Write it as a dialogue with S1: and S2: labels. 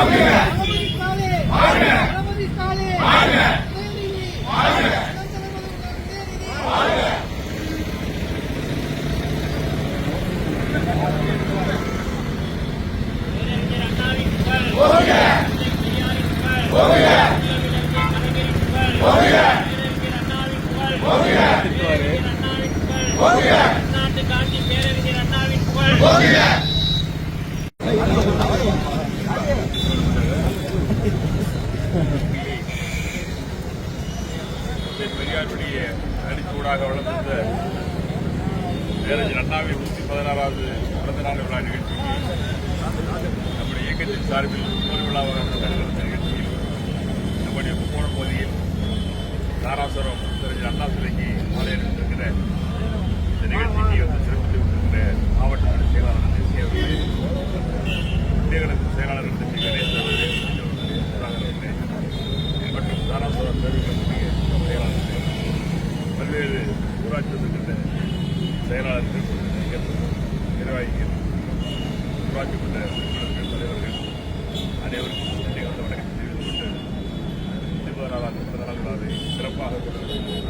S1: தலைவர் டாக்டர் கலைஞரின் புகழ்
S2: பெரியாருடைய அடிச்சூடாக வளர்ந்த பேரறிஞர் அண்ணாவின் நூற்றி பதினாறாவது பிறந்த நாள் விழா நிகழ்ச்சிக்கு நம்முடைய இயக்கத்தின் சார்பில் முதல் விழாவாக நடைபெறும் நிகழ்ச்சியில் நம்முடைய முக்கோணம் பகுதியில் தாராசுரம் பேரறிஞர் அண்ணா சிலைக்கு மாலை அணிந்திருக்கிற இந்த நிகழ்ச்சிக்கு வந்து சிறப்பித்து கொண்டிருக்கிற மாவட்ட செயலாளர் தேசிய அவர்களே குடியரசு செயலாளர் திரு கணேசன் அவர்களே அவர்களே, மற்றும் தாராசுரம் பேரவைகளுடைய செயலாளர்கள் பல்வேறு ஊராட்சி ஒன்றிய செயலாளர்கள் நிர்வாகிகள் ஊராட்சி மன்ற உறுப்பினர்கள் தலைவர்கள் அனைவருக்கும் நன்றி. கலந்த வணக்கத்தை தெரிவித்துக் கொண்டு முப்பதாம் பிறந்த நாள் விழாவை சிறப்பாக கொண்டு